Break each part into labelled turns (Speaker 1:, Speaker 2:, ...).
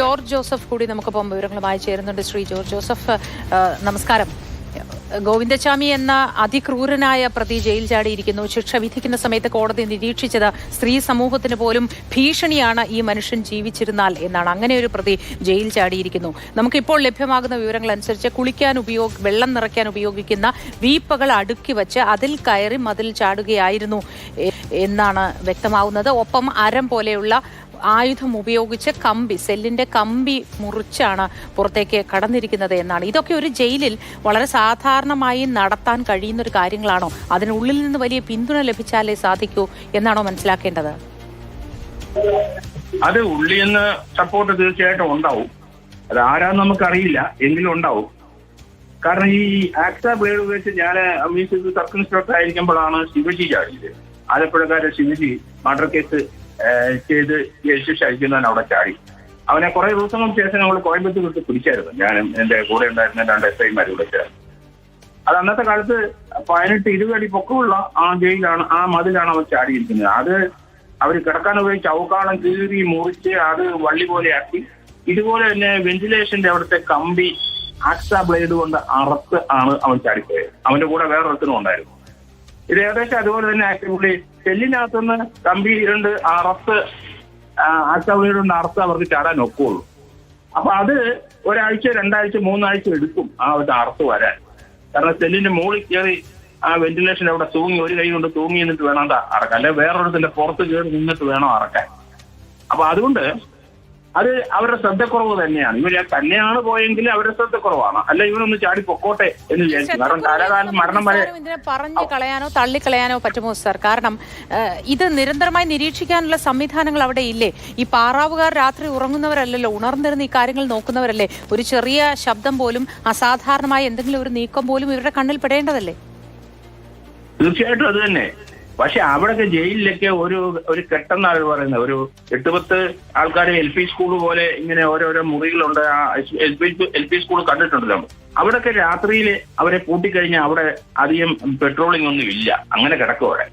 Speaker 1: George Joseph കൂടി നമുക്കൊപ്പം വിവരങ്ങളുമായി ചേരുന്നുണ്ട്. ശ്രീ ജോർജ് ജോസഫ് നമസ്കാരം. ഗോവിന്ദചാമി എന്ന അതിക്രൂരനായ പ്രതി ജയിൽ ചാടിയിരിക്കുന്നു. ശിക്ഷ വിധിക്കുന്ന സമയത്ത് കോടതി നിരീക്ഷിച്ചത് സ്ത്രീ സമൂഹത്തിന് പോലും ഭീഷണിയാണ് ഈ മനുഷ്യൻ ജീവിച്ചിരുന്നാൽ എന്നാണ്. അങ്ങനെ ഒരു പ്രതി ജയിൽ ചാടിയിരിക്കുന്നു. നമുക്കിപ്പോൾ ലഭ്യമാകുന്ന വിവരങ്ങൾ അനുസരിച്ച് കുളിക്കാൻ ഉപയോഗ വെള്ളം നിറയ്ക്കാൻ ഉപയോഗിക്കുന്ന വീപ്പകൾ അടുക്കി വച്ച് അതിൽ കയറി മതിൽ ചാടുകയായിരുന്നു എന്നാണ് വ്യക്തമാവുന്നത്. ഒപ്പം അരം പോലെയുള്ള ആയുധം ഉപയോഗിച്ച് കമ്പി സെല്ലിന്റെ കമ്പി മുറിച്ചാണ് പുറത്തേക്ക് കടന്നിരിക്കുന്നത് എന്നാണ്. ഇതൊക്കെ ഒരു ജയിലിൽ വളരെ സാധാരണമായി നടത്താൻ കഴിയുന്ന ഒരു കാര്യങ്ങളാണോ അതിനുള്ളിൽ നിന്ന് വലിയ പിന്തുണ ലഭിച്ചാലേ സാധിക്കൂ എന്നാണോ മനസ്സിലാക്കേണ്ടത്?
Speaker 2: അത് ഉള്ളിൽ നിന്ന് സപ്പോർട്ട് തീർച്ചയായിട്ടും ഉണ്ടാവും. അത് ആരാന്ന് നമുക്കറിയില്ല എങ്കിലും ഉണ്ടാവും. കാരണം ഈ ആക്സ ബേഡ് വെച്ച് ഞാൻ മ്യൂസിക് സർക്കിൾ ഇൻസ്പെക്ടർ ആയിരിക്കുമ്പോഴാണ് ശിവജി ചാടിയത്. ആലപ്പുഴക്കാരെ ശിവജി മർഡർ കേസ് ചെയ്ത് ജയിൽ അയക്കുന്നവൻ അവിടെ ചാടി. അവനെ കുറെ ദിവസങ്ങൾക്ക് ശേഷം നമ്മൾ കോയമ്പത്തൂർ വിട്ട് പിടിച്ചായിരുന്നു. ഞാനും എന്റെ കൂടെ ഉണ്ടായിരുന്ന രണ്ട് എസ് ഐമാരും കൂടെ ചേർന്ന്. അത് അന്നത്തെ കാലത്ത് പതിനെട്ട് ഇരുപത് അടി പൊക്കമുള്ള ആ ജയിലാണ് ആ മതിലാണ് അവൻ ചാടിയിരിക്കുന്നത്. അത് അവർ കിടക്കാൻ ഉപയോഗിച്ച് ചൗക്കാളം കീറി മുറിച്ച് അത് വള്ളി പോലെ ആക്കി. ഇതുപോലെ തന്നെ വെന്റിലേഷന്റെ അവിടുത്തെ കമ്പി ആക്സ ബ്ലേഡ് കൊണ്ട് അറുത്ത് ആണ് അവൻ ചാടിപ്പോയത്. അവന്റെ കൂടെ വേറൊരുത്തനും ഉണ്ടായിരുന്നു. ഇത് ഏകദേശം അതുപോലെ തന്നെ ആക്ച്വലി സെല്ലിനകത്തുനിന്ന് കമ്പി ഇരുണ്ട് അറുത്ത് കൊണ്ട് അറുത്ത് അവർക്ക് ചാടാൻ ഒക്കുള്ളൂ. അപ്പൊ അത് ഒരാഴ്ച രണ്ടാഴ്ച മൂന്നാഴ്ച എടുക്കും ആ ഒരു അറുത്ത് വരാൻ. കാരണം സെല്ലിന്റെ മുകളിൽ കയറി ആ വെന്റിലേഷൻ അവിടെ തൂങ്ങി ഒരു കൈ കൊണ്ട് തൂങ്ങി നിന്നിട്ട് വേണം അറക്കാം അല്ലെ വേറൊരിടത്തിന്റെ പുറത്ത് കയറി നിന്നിട്ട് വേണം അറക്കാൻ. അപ്പൊ അതുകൊണ്ട് അത് അവരുടെ ശ്രദ്ധക്കുറവ് തന്നെയാണ്. ഇവർ തന്നെയാണ് പോയെങ്കിൽ അവരുടെ ശ്രദ്ധക്കുറവാണ്. അല്ല ഇവനൊന്ന് ചാടി പൊക്കോട്ടെ എന്ന് വിചാരിച്ചു കാരണം കാലാകാലം മരണം വരെ
Speaker 1: പറഞ്ഞു കളയാനോ തള്ളിക്കളയാനോ പറ്റുമോ സർ? കാരണം ഇത് നിരന്തരമായി നിരീക്ഷിക്കാനുള്ള സംവിധാനങ്ങൾ അവിടെ ഇല്ലേ? ഈ പാറാവുകാർ രാത്രി ഉറങ്ങുന്നവരല്ലല്ലോ ഉണർന്നിരുന്ന് ഈ കാര്യങ്ങൾ നോക്കുന്നവരല്ലേ? ഒരു ചെറിയ ശബ്ദം പോലും അസാധാരണമായ എന്തെങ്കിലും ഒരു നീക്കം പോലും ഇവരുടെ കണ്ണിൽ പെടേണ്ടതല്ലേ?
Speaker 2: തീർച്ചയായിട്ടും അത് തന്നെ. പക്ഷെ അവിടെയൊക്കെ ജയിലിലൊക്കെ ഒരു ഒരു കെട്ടെന്നാണ് പറയുന്നത്. ഒരു എട്ട് പത്ത് ആൾക്കാർ എൽ പി സ്കൂൾ പോലെ ഇങ്ങനെ ഓരോരോ മുറികളുണ്ട് ആ എൽ പി സ്കൂൾ കണ്ടിട്ടുണ്ടല്ലോ അവിടെയൊക്കെ രാത്രിയിൽ അവരെ പൂട്ടിക്കഴിഞ്ഞാൽ അവിടെ അധികം പെട്രോളിംഗ് ഒന്നും ഇല്ല അങ്ങനെ കിടക്കും അവിടെ.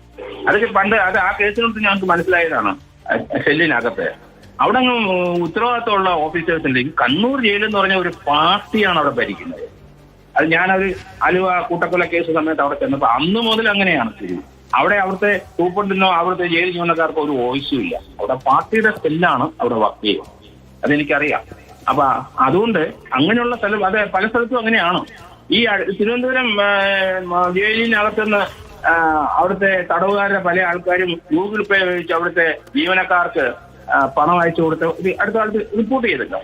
Speaker 2: അതൊക്കെ പണ്ട് അത് ആ കേസിനകത്ത് ഞങ്ങൾക്ക് മനസ്സിലായതാണ്. സെല്ലിനകത്ത്. അവിടെ അങ്ങ് ഉത്തരവാദിത്തമുള്ള ഓഫീസേഴ്സിന്റെ കണ്ണൂർ ജയിലെന്ന് പറഞ്ഞ ഒരു പാർട്ടിയാണ് അവിടെ ഭരിക്കുന്നത്. അത് ഞാനൊരു അലുവ കൂട്ടക്കൊല കേസ് സമയത്ത് അവിടെ ചെന്നപ്പോ അന്ന് മുതൽ അങ്ങനെയാണ് സ്ഥിതി. അവിടെ അവിടുത്തെ സൂപ്രണ്ടിനോ അവിടുത്തെ ജയിൽ ജീവനക്കാർക്കോ ഒരു വോയിസും ഇല്ല. അവിടെ പാർട്ടിയുടെ സ്പെല്ലാണ് അവിടെ വർക്ക് ചെയ്യുക. അതെനിക്കറിയാം. അപ്പൊ അതുകൊണ്ട് അങ്ങനെയുള്ള സ്ഥലം അതെ പല സ്ഥലത്തും അങ്ങനെയാണ്. ഈ തിരുവനന്തപുരം ജയിലിനകത്തുനിന്ന് അവിടുത്തെ തടവുകാരുടെ പല ആൾക്കാരും ഗൂഗിൾ പേ ഉപയോഗിച്ച് അവിടുത്തെ ജീവനക്കാർക്ക് പണം അയച്ചു കൊടുത്ത് അടുത്ത കാലത്ത് റിപ്പോർട്ട് ചെയ്തിട്ടുണ്ടോ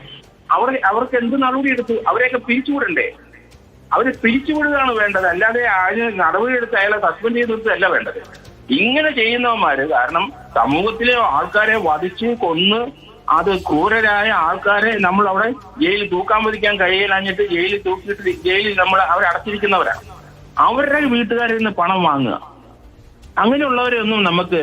Speaker 2: അവർ അവർക്ക് എന്ത് നടപടി എടുത്തു? അവരെയൊക്കെ പിരിച്ചുവിടണ്ടേ? അവർ പിരിച്ചുവിടുകയാണ് വേണ്ടത്. അല്ലാതെ അതിന് നടപടിയെടുത്ത് അയാളെ സസ്പെൻഡ് ചെയ്ത് നിർത്തുകയല്ല വേണ്ടത്. ഇങ്ങനെ ചെയ്യുന്നവന്മാര് കാരണം സമൂഹത്തിലെ ആൾക്കാരെ വധിച്ച് കൊന്ന് അത് ക്രൂരരായ ആൾക്കാരെ നമ്മൾ അവിടെ ജയിലിൽ തൂക്കാൻ വധിക്കാൻ കഴിയില്ലാഞ്ഞിട്ട് ജയിലിൽ തൂക്കിയിട്ട് ജയിലിൽ നമ്മൾ അവരെ അടച്ചിരിക്കുന്നവരാണ് അവരുടെ വീട്ടുകാരിൽ നിന്ന് പണം വാങ്ങുക. അങ്ങനെയുള്ളവരെയൊന്നും നമുക്ക്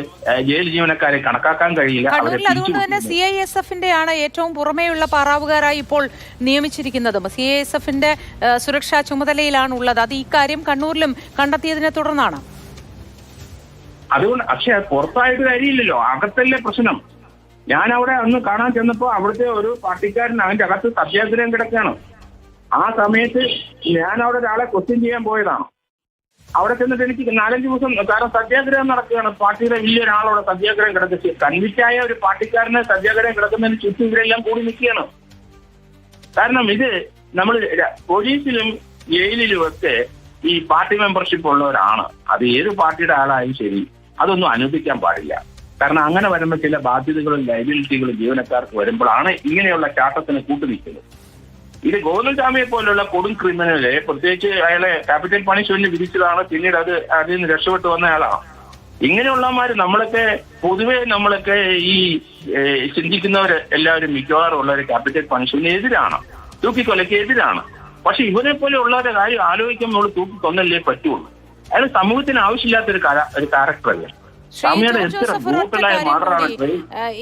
Speaker 2: ജയിൽ ജീവനക്കാരെ കണക്കാക്കാൻ കഴിയില്ല.
Speaker 1: കണ്ണൂരിൽ അതുകൊണ്ട് തന്നെ. സി ഐ എസ് എഫിന്റെ ആണ് ഏറ്റവും പുറമേയുള്ള പാറാവുകാരായി ഇപ്പോൾ നിയമിച്ചിരിക്കുന്നതും. സി ഐ എസ് എഫിന്റെ സുരക്ഷാ ചുമതലയിലാണ് ഉള്ളത്. അത് ഇക്കാര്യം കണ്ണൂരിലും കണ്ടെത്തിയതിനെ തുടർന്നാണ്.
Speaker 2: അതുകൊണ്ട് പക്ഷെ പുറത്തായിട്ട് കാര്യമില്ലല്ലോ. അകത്തല്ലേ പ്രശ്നം. ഞാൻ അവിടെ അന്ന് കാണാൻ ചെന്നപ്പോ അവിടുത്തെ ഒരു പാർട്ടിക്കാരൻ അവന്റെ അകത്ത് സത്യാഗ്രഹം കിടക്കുകയാണ്. ആ സമയത്ത് ഞാൻ അവിടെ ഒരാളെ ക്വസ്റ്റ്യൻ ചെയ്യാൻ പോയതാണ്. അവിടെ ചെന്നിട്ട് എനിക്ക് നാലഞ്ച് ദിവസം കാരണം സത്യാഗ്രഹം നടക്കുകയാണ്. പാർട്ടിയുടെ വലിയൊരാളവിടെ സത്യാഗ്രഹം കിടക്കുക കൺവിറ്റായ ഒരു പാർട്ടിക്കാരന് സത്യാഗ്രഹം കിടക്കുന്നതിന് ചുറ്റും ഇവരെല്ലാം കൂടി നിൽക്കുകയാണ്. കാരണം ഇത് നമ്മൾ പോലീസിലും ജയിലിലും ഒക്കെ ഈ പാർട്ടി മെമ്പർഷിപ്പ് ഉള്ളവരാണ്. അത് ഏത് പാർട്ടിയുടെ ആളായാലും ശരി അതൊന്നും അനുവദിക്കാൻ പാടില്ല. കാരണം അങ്ങനെ വരുമ്പോൾ ചില ബാധ്യതകളും ലൈബിലിറ്റികളും ജീവനക്കാർക്ക് വരുമ്പോഴാണ് ഇങ്ങനെയുള്ള ചാട്ടത്തിന് കൂട്ടുനിൽക്കുന്നത്. ഇത് ഗോവിന്ദസ്വാമിയെ പോലുള്ള കൊടും ക്രിമിനൽ പ്രത്യേകിച്ച് അയാളെ ക്യാപിറ്റൽ പണിഷ്മെന്റ് വിധിച്ചതാണ് പിന്നീട് അത് അതിൽ നിന്ന് രക്ഷപ്പെട്ടു വന്ന ആളാണ്. ഇങ്ങനെയുള്ളമാര് നമ്മളൊക്കെ പൊതുവെ നമ്മളൊക്കെ ഈ ചിന്തിക്കുന്നവർ എല്ലാവരും മിക്കവാറും ഉള്ളവർ ക്യാപിറ്റൽ പണിഷ്മെന്റിന് എതിരാണ് തൂക്കിക്കൊലയ്ക്ക് എതിരാണ് പക്ഷെ ഇവനെ പോലെ ഉള്ളവരുടെ കാര്യം ആലോചിക്കുമ്പോൾ നമ്മൾ തൂക്കി കൊന്നല്ലേ പറ്റുള്ളൂ. അയാൾ സമൂഹത്തിന് ആവശ്യമില്ലാത്ത ഒരു ഒരു ക്യാരക്ടറല്ലേ
Speaker 1: ശ്രീ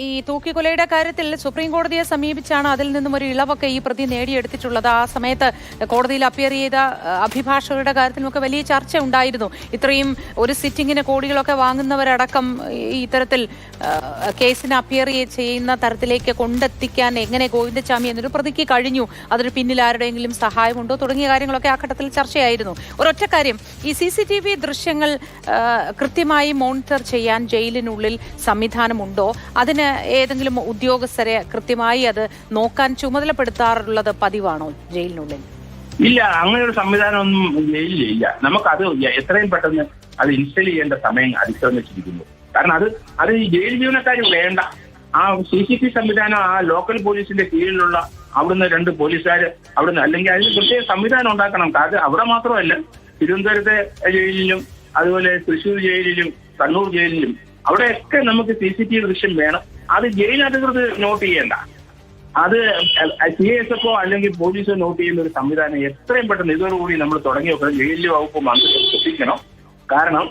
Speaker 1: ഈ തൂക്കിക്കൊലയുടെ കാര്യത്തിൽ സുപ്രീം കോടതിയെ സമീപിച്ചാണ് അതിൽ നിന്നും ഒരു ഇളവൊക്കെ ഈ പ്രതി നേടിയെടുത്തിട്ടുള്ളത്. ആ സമയത്ത് കോടതിയിൽ അപ്പിയർ ചെയ്ത അഭിഭാഷകരുടെ കാര്യത്തിലുമൊക്കെ വലിയ ചർച്ച ഉണ്ടായിരുന്നു. ഇത്രയും ഒരു സിറ്റിങ്ങിന് കോടികളൊക്കെ വാങ്ങുന്നവരടക്കം ഇത്തരത്തിൽ കേസിന് അപ്പിയർ ചെയ്യുന്ന തരത്തിലേക്ക് കൊണ്ടെത്തിക്കാൻ എങ്ങനെ ഗോവിന്ദസ്വാമി എന്നൊരു പ്രതിക്ക് കഴിഞ്ഞു. അതിന് പിന്നിൽ ആരുടെയെങ്കിലും സഹായമുണ്ടോ? തുടങ്ങിയ കാര്യങ്ങളൊക്കെ ആ ഘട്ടത്തിൽ ചർച്ചയായിരുന്നു. ഒരൊറ്റ കാര്യം ഈ സി സി ടി വി ദൃശ്യങ്ങൾ കൃത്യമായി മോണിറ്റർ ചെയ്യാൻ ജയിലിനുള്ളിൽ സംവിധാനമുണ്ടോ? അതിന് ഏതെങ്കിലും ഉദ്യോഗസ്ഥരെ കൃത്യമായി അത് നോക്കാൻ ചുമതലപ്പെടുത്താറുള്ളത് പതിവാണോ ജയിലിനുള്ളിൽ?
Speaker 2: ഇല്ല അങ്ങനെ ഒരു സംവിധാനം ഒന്നും ജയിലിലില്ല. നമുക്കത് എത്രയും പെട്ടെന്ന് അത് ഇൻസ്റ്റാൾ ചെയ്യേണ്ട സമയം അതിക്രമിച്ചിരിക്കുന്നു. കാരണം അത് അത് ജയിൽ ജീവനക്കാർ വേണ്ട. ആ സി സി ടി സംവിധാനം ആ ലോക്കൽ പോലീസിന്റെ കീഴിലുള്ള അവിടുന്ന് രണ്ട് പോലീസുകാർ അവിടുന്ന് അല്ലെങ്കിൽ അതിന് പ്രത്യേക സംവിധാനം ഉണ്ടാക്കണം. അത് അവിടെ മാത്രമല്ല തിരുവനന്തപുരത്തെ ജയിലിലും അതുപോലെ തൃശ്ശൂർ ജയിലിലും കണ്ണൂർ ജയിലിലും അവിടെയൊക്കെ നമുക്ക് സി സി ടി വി ദൃശ്യം വേണം. അത് ജയിൽ അധികൃതർ നോട്ട് ചെയ്യേണ്ട. അത് സി എസ് എഫോ അല്ലെങ്കിൽ പോലീസോ നോട്ട് ചെയ്യുന്ന ഒരു സംവിധാനം എത്രയും പെട്ടെന്ന് ഇതോടുകൂടി നമ്മൾ തുടങ്ങി വെക്കണം. ജയിലിലെ വകുപ്പ് മന്ത്രി ശ്രദ്ധിക്കണം. കാരണം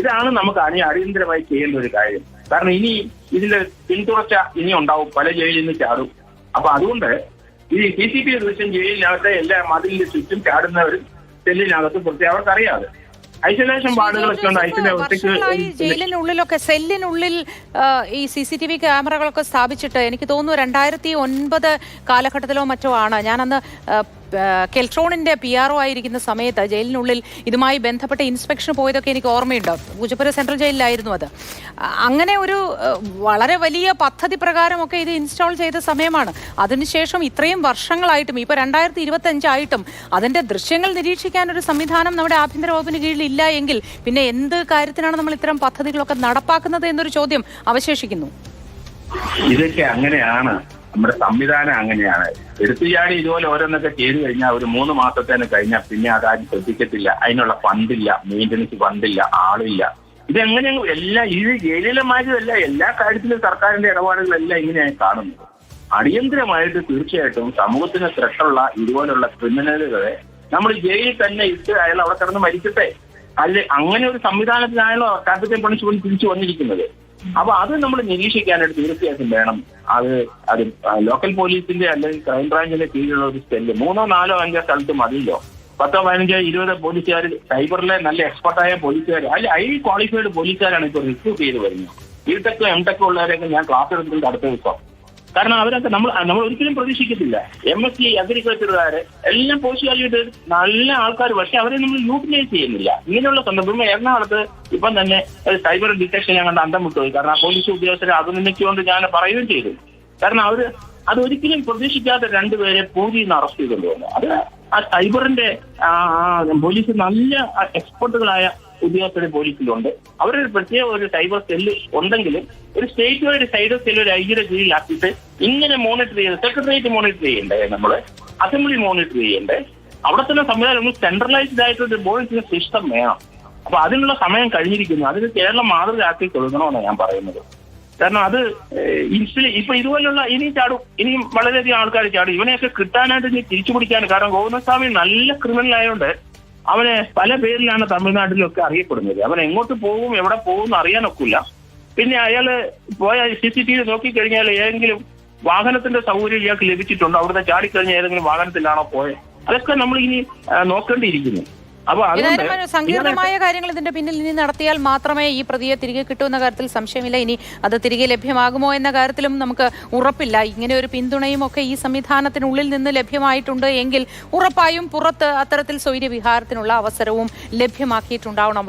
Speaker 2: ഇതാണ് നമുക്ക് അനി അടിയന്തരമായി ചെയ്യേണ്ട ഒരു കാര്യം. കാരണം ഇനി ഇതിന്റെ പിന്തുടർച്ച ഇനി ഉണ്ടാവും. പല ജയിലിൽ നിന്ന് ചാടും. അപ്പൊ അതുകൊണ്ട് ഈ സി സി ടി വി ദൃശ്യം ജയിലിനകത്തെ എല്ലാ മതിലിന്റെ ചുറ്റും ചാടുന്നവരും സെല്ലിനകത്ത് പ്രത്യേകം അവർക്കറിയാതെ ഐസൊലേഷൻ വാർഡുകളൊക്കെ ഉണ്ട്.
Speaker 1: വർഷങ്ങളായി
Speaker 2: ഐസൊലേഷൻ
Speaker 1: ജയിലിനുള്ളിലൊക്കെ സെല്ലിനുള്ളിൽ ഈ സി സി ടി വി ക്യാമറകളൊക്കെ സ്ഥാപിച്ചിട്ട് എനിക്ക് തോന്നുന്നു രണ്ടായിരത്തി ഒൻപത് കാലഘട്ടത്തിലോ മറ്റോ ആണ്. ഞാനന്ന് ആ, ആ, കെൽട്രോണിന്റെ പി ആർ ഒ ആയിരിക്കുന്ന സമയത്ത് ജയിലിനുള്ളിൽ ഇതുമായി ബന്ധപ്പെട്ട ഇൻസ്പെക്ഷൻ പോയതൊക്കെ എനിക്ക് ഓർമ്മയുണ്ടോ. പൂജപ്പുര സെൻട്രൽ ജയിലിലായിരുന്നു അത്. അങ്ങനെ ഒരു വളരെ വലിയ പദ്ധതി പ്രകാരമൊക്കെ ഇത് ഇൻസ്റ്റാൾ ചെയ്ത സമയമാണ്. അതിനുശേഷം ഇത്രയും വർഷങ്ങളായിട്ടും ഇപ്പൊ രണ്ടായിരത്തി ഇരുപത്തി അഞ്ചായിട്ടും അതിന്റെ ദൃശ്യങ്ങൾ നിരീക്ഷിക്കാൻ ഒരു സംവിധാനം നമ്മുടെ ആഭ്യന്തര വകുപ്പിന് കീഴിൽ ഇല്ല എങ്കിൽ പിന്നെ എന്ത് കാര്യത്തിനാണ് നമ്മൾ ഇത്തരം പദ്ധതികളൊക്കെ നടപ്പാക്കുന്നത് എന്നൊരു ചോദ്യം അവശേഷിക്കുന്നു.
Speaker 2: ഇതൊക്കെ അങ്ങനെയാണ്. നമ്മുടെ സംവിധാനം അങ്ങനെയാണ്. എടുത്തുചാടി ഇതുപോലെ ഓരോന്നൊക്കെ ചെയ്തു കഴിഞ്ഞാൽ ഒരു മൂന്ന് മാസത്തേന് കഴിഞ്ഞാൽ പിന്നെ അതാരും ശ്രദ്ധിക്കത്തില്ല. അതിനുള്ള ഫണ്ടില്ല. മെയിന്റനൻസ് ഫണ്ടില്ല. ആളില്ല. ഇതെങ്ങനെ എല്ലാ ഇത് ജയിലിലെ മാതിരിയല്ല എല്ലാ കാര്യത്തിലും സർക്കാരിന്റെ ഇടപാടുകളെല്ലാം ഇങ്ങനെയാണ് കാണുന്നത്. അടിയന്തരമായിട്ട് തീർച്ചയായിട്ടും സമൂഹത്തിന് ത്രട്ടുള്ള ഇതുപോലുള്ള ക്രിമിനലുകളെ നമ്മൾ ജയിലിൽ തന്നെ ഇട്ട് അയാൾ അവിടെ കിടന്ന് മരിക്കട്ടെ? അല്ലെ അങ്ങനെ ഒരു സംവിധാനത്തിനായാലോ കാപ്പിറ്റൽ പണിഷ്മെന്റ് തിരിച്ചു വന്നിരിക്കുന്നത്. അപ്പൊ അത് നമ്മൾ നിരീക്ഷിക്കാനായിട്ട് തീർച്ചയായിട്ടും വേണം. അത് അത് ലോക്കൽ പോലീസിന്റെ അല്ലെങ്കിൽ ക്രൈംബ്രാഞ്ചിന്റെ കീഴിലുള്ള ഒരു സ്റ്റെല്ല് മൂന്നോ നാലോ അഞ്ചോ സ്ഥലത്ത് മതിയല്ലോ. പത്തോ പതിനഞ്ചോ ഇരുപതോ പോലീസുകാർ സൈബറിലെ നല്ല എക്സ്പെർട്ടായ പോലീസുകാർ അല്ലെ ഐ ക്വാളിഫൈഡ് പോലീസുകാരാണ് ഇപ്പോൾ റിക്രൂട്ട് ചെയ്ത് വരുന്നത്. ബിടെക്കോ എം ടെക്കോ ഉള്ളവരെയൊക്കെ ഞാൻ ക്ലാസ് എടുത്തിട്ടുണ്ട് അടുത്ത ദിവസം. കാരണം അവരൊക്കെ നമ്മൾ നമ്മൾ ഒരിക്കലും പ്രതീക്ഷിക്കത്തില്ല. എം എസ് സി അഗ്രികൾച്ചറുകാര് എല്ലാം പോസ്റ്റ് ഗ്രാജുവേറ്റ് നല്ല ആൾക്കാർ പക്ഷെ അവരെ നമ്മൾ യൂട്ടിലൈസ് ചെയ്യുന്നില്ല. ഇങ്ങനെയുള്ള സന്ദർഭം എറണാകുളത്ത് ഇപ്പം തന്നെ സൈബർ ഡിറ്റക്ഷൻ ഞാൻ കണ്ട അന്തം കാരണം ആ പോലീസ് ഉദ്യോഗസ്ഥരെ അത് നിന്നിച്ചുകൊണ്ട് ഞാൻ പറയുകയും ചെയ്തു. കാരണം അവർ അത് ഒരിക്കലും പ്രതീക്ഷിക്കാത്ത രണ്ടുപേരെ പൂരിയിൽ നിന്ന് അറസ്റ്റ് ചെയ്തുകൊണ്ട് അത് ആ സൈബറിന്റെ പോലീസ് നല്ല എക്സ്പെർട്ടുകളായ ഉദ്യോഗസ്ഥരെ പോലീസിലുണ്ട്. അവരൊരു പ്രത്യേക ഒരു സൈബർ സെല്ല് ഉണ്ടെങ്കിലും ഒരു സ്റ്റേറ്റ് വൈഡ് സൈബർ സെല്ല് ഒരു ഐജിയുടെ കീഴിലാക്കിയിട്ട് ഇങ്ങനെ മോണിറ്റർ ചെയ്ത് സെക്രട്ടേറിയറ്റ് മോണിറ്റർ ചെയ്യണ്ടേ നമ്മൾ? അസംബ്ലി മോണിറ്റർ ചെയ്യണ്ടേ? അവിടെ തന്നെ സംവിധാനം ഒന്ന് സെൻട്രലൈസ്ഡ് ആയിട്ടൊരു മോണിറ്ററിംഗ് സിസ്റ്റം വേണം. അപ്പൊ അതിനുള്ള സമയം കഴിഞ്ഞിരിക്കുന്നു. അതിന് കേരളം മാതൃകയാക്കി കൊടുക്കണമെന്നാണ് ഞാൻ പറയുന്നത്. കാരണം അത് ഇൻസ്റ്റലി ഇപ്പൊ ഇതുപോലുള്ള ഇനി ചാടും. ഇനിയും വളരെയധികം ആൾക്കാർ ചാടും. ഇവനെയൊക്കെ കിട്ടാനായിട്ട് ഇനി തിരിച്ചു പിടിക്കാൻ കാരണം ഗോവിന്ദസ്വാമി നല്ല ക്രിമിനൽ ആയതുകൊണ്ട് അവനെ പല പേരിലാണ് തമിഴ്നാട്ടിലൊക്കെ അറിയപ്പെടുന്നത്. അവൻ എങ്ങോട്ട് പോകും എവിടെ പോകും എന്ന് അറിയാനൊക്കില്ല. പിന്നെ അയാൾ പോയ സി സി ടി വി നോക്കിക്കഴിഞ്ഞാൽ ഏതെങ്കിലും വാഹനത്തിന്റെ സൗകര്യം ഇയാൾക്ക് ലഭിച്ചിട്ടുണ്ടോ? അവിടുത്തെ ചാടിക്കഴിഞ്ഞ ഏതെങ്കിലും വാഹനത്തിലാണോ പോയത് അതൊക്കെ നമ്മൾ ഇനി നോക്കേണ്ടിയിരിക്കുന്നു.
Speaker 1: സങ്കീർണമായ കാര്യങ്ങൾ ഇതിന്റെ പിന്നിൽ ഇനി നടത്തിയാൽ മാത്രമേ ഈ പ്രതിയെ തിരികെ കിട്ടൂ എന്ന കാര്യത്തിൽ സംശയമില്ല. ഇനി അത് തിരികെ ലഭ്യമാകുമോ എന്ന കാര്യത്തിലും നമുക്ക് ഉറപ്പില്ല. ഇങ്ങനെ ഒരു പിന്തുണയും ഒക്കെ ഈ സംവിധാനത്തിനുള്ളിൽ നിന്ന് ലഭ്യമായിട്ടുണ്ട് എങ്കിൽ ഉറപ്പായും പുറത്ത് അത്തരത്തിൽ സ്വൈര്യവിഹാരത്തിനുള്ള അവസരവും ലഭ്യമാക്കിയിട്ടുണ്ടാവണം.